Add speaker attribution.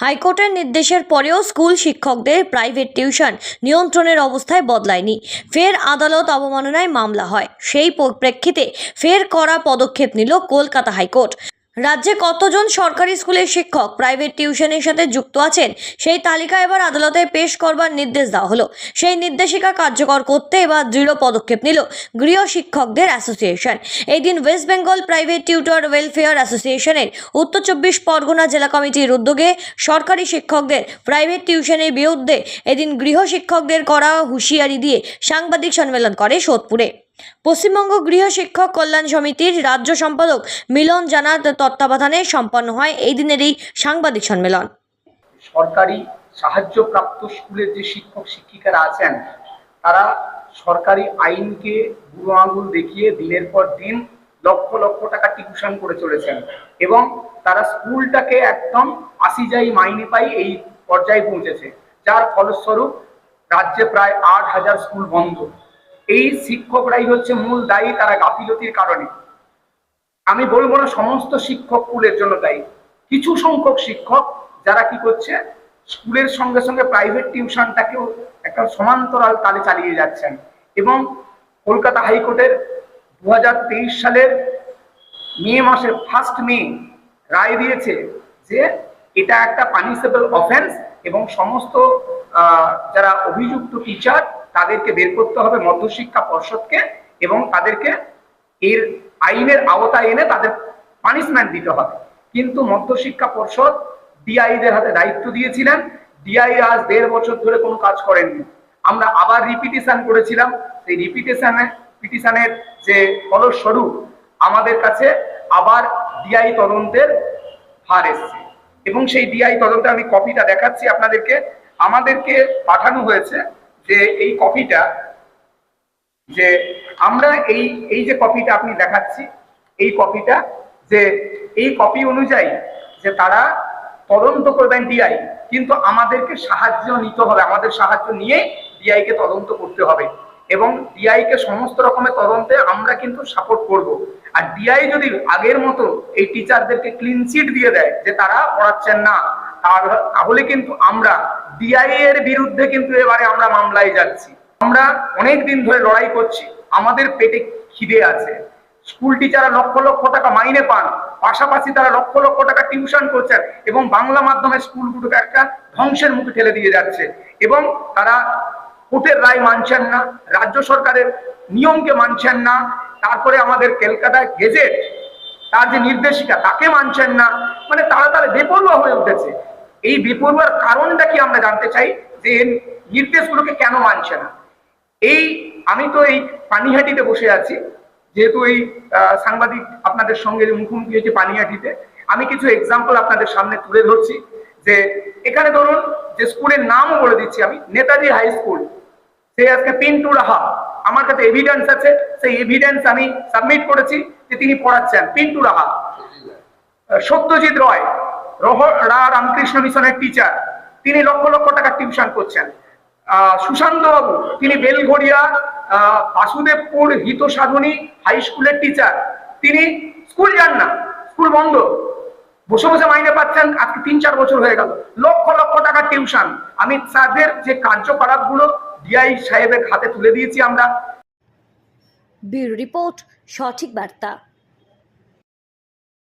Speaker 1: হাইকোর্টের নির্দেশের পরেও স্কুল শিক্ষকদের প্রাইভেট টিউশন নিয়ন্ত্রণের অবস্থায় বদলায়নি। ফের আদালত অবমাননায় মামলা হয়। সেই প্রেক্ষিতে ফের করা পদক্ষেপ নিল কলকাতা হাইকোর্ট। রাজ্যে কতজন সরকারি স্কুলের শিক্ষক প্রাইভেট টিউশনের সাথে যুক্ত আছেন? সেই তালিকা এবার আদালতে পেশ করবার নির্দেশ দেওয়া হলো। সেই নির্দেশিকা কার্যকর করতে এবার দৃঢ় পদক্ষেপ নিল গৃহ শিক্ষকদের অ্যাসোসিয়েশন। এই দিন West Bengal private tutor welfare অ্যাসোসিয়েশনের উত্তর চব্বিশ পরগনা জেলা কমিটির উদ্যোগে সরকারি শিক্ষকদের প্রাইভেট টিউশনের বিরুদ্ধে এদিন গৃহ শিক্ষকদের করা হুঁশিয়ারি দিয়ে সাংবাদিক সম্মেলন করে সোদপুরে। পশ্চিমবঙ্গ গৃহ শিক্ষক কল্যাণ সমিতির রাজ্য সম্পাদক মিলন জানার তত্ত্বাবধানে সম্পন্ন হয় এই দিনের এই সাংবাদিক সম্মেলন।
Speaker 2: সরকারি সাহায্যপ্রাপ্ত স্কুলের যে শিক্ষক শিক্ষিকারা আছেন, তারা সরকারি আইনকে বুড়ো আঙুল দেখিয়ে দিনের পর দিন লক্ষ লক্ষ টাকা টিউশন করে চলেছেন এবং তারা স্কুলটাকে একদম আসি যাই মাইনে পাই এই পর্যায়ে পৌঁছেছে, যার ফলস্বরূপ রাজ্যে প্রায় আট হাজার স্কুল বন্ধ। এই শিক্ষকরাই হচ্ছে মূল দায়ী তারা গাফিলতির কারণে। আমি বলব না সমস্ত শিক্ষক স্কুলের জন্য দায়ী। কিছু সংখ্যক শিক্ষক যারা কি করছে, স্কুলের সঙ্গে সঙ্গে প্রাইভেট টিউশনটাকেও একটা সমান্তরাল তালে চালিয়ে যাচ্ছেন এবং কলকাতা হাইকোর্টের দু হাজার তেইশ সালের মে মাসের ফার্স্ট মে রায় দিয়েছে যে এটা একটা পানিশেবল অফেন্স এবং সমস্ত যারা অভিযুক্ত টিচার তাদেরকে বের করতে হবে মধ্যশিক্ষা পর্ষদকে এবং তাদেরকে এর আইনের আওতায় এনে তাদের পানিশমেন্ট দিতে হবে। কিন্তু মধ্যশিক্ষা পর্ষদ ডিআইদের হাতে দায়িত্ব দিয়েছিলেন। ডিআই আজ দেড় বছর ধরে কোনো কাজ করেননি। আমরা আবার রিপিটিশন করেছিলাম। সেই রিপিটেশনে পিটিশনের যে ফলস্বরূপ আমাদের কাছে আবার ডিআই তদন্তের ভার এসছে। এবং সেই ডিআই তদন্তে আমি কপিটা দেখাচ্ছি আপনাদেরকে। আমাদেরকে পাঠানো হয়েছে যে এই কপিটা যে আমরা এই এই যে কপিটা আপনি দেখাচ্ছি, এই কপিটা যে এই কপি অনুযায়ী যে তারা তদন্ত করবেন ডিআই কিন্তু আমাদেরকে সাহায্য নিতে হবে, আমাদের সাহায্য নিয়ে ডিআই কে তদন্ত করতে হবে। এবং ডিআই কে সমস্ত রকমের তদন্তে আমরা কিন্তু সাপোর্ট করব। আর ডিআই যদি আগের মতো এই টিচারদেরকে ক্লিন চিট দিয়ে দেয় যে তারা পড়াচ্ছেন না তাহলে- কিন্তু আমরা ডিআই এর বিরুদ্ধে কিন্তু এবারে আমরা মামলায় যাচ্ছি। আমরা অনেক দিন ধরে লড়াই করছি। আমাদের পেটে খিদে আছে। স্কুল টিচাররা লক্ষ লক্ষ টাকা মাইনে পান। পাশাপাশি তারা লক্ষ লক্ষ টাকা টিউশন করছেন এবং বাংলা মাধ্যমে স্কুলগুলোকে একটা ধ্বংসের মুখে ঠেলে দিয়ে যাচ্ছে। এবং তারা কোর্টের রায় মানছেন না, রাজ্য সরকারের নিয়মকে মানছেন না, তারপরে আমাদের কলকাতা গেজেট, তার যে নির্দেশিকা তাকে মানছেন না। মানে তারা তারা বেপরোয়া হয়ে উঠেছে। এই বেপরোয়ার কারণটা কি আমরা জানতে চাই? যে নির্দেশগুলোকে কেন মানছে না? এই, আমি তো এই পানিহাটিতে বসে আছি, যেহেতু এই সাংবাদিক আপনাদের সঙ্গে যে মুখোমুখি হয়েছে পানিহাটিতে, আমি কিছু এক্সাম্পল আপনাদের সামনে তুলে ধরছি, যে এখানে ধরুন যে স্কুলের নামও বলে দিচ্ছি আমি, নেতাজি হাই স্কুল সে আজকে পিন্টু রাহা, আমার কাছে এভিডেন্স আছে, সেই এভিডেন্স আমি সাবমিট করেছি যে তিনি পড়াচ্ছেন, পিন্টু রাহা। সত্যজিৎ রয় রা রামকৃষ্ণ মিশনের টিচার তিনি লক্ষ লক্ষ টাকা টিউশন করছেন। সুশান্ত বাবু তিনি বেলঘড়িয়া বাসুদেবপুর হিত সাধনী হাই স্কুলের টিচার তিনি স্কুল যান না স্কুল বন্ধ। বসে বসে মাইনে পাচ্ছেন, আজকে তিন চার বছর হয়ে গেল। লক্ষ লক্ষ টাকা টিউশন আমি তাদের যে কার্যকলাপগুলো ডিআই সাহেবের হাতে তুলে দিয়েছি আমরা।
Speaker 1: রিপোর্ট, সঠিক বার্তা।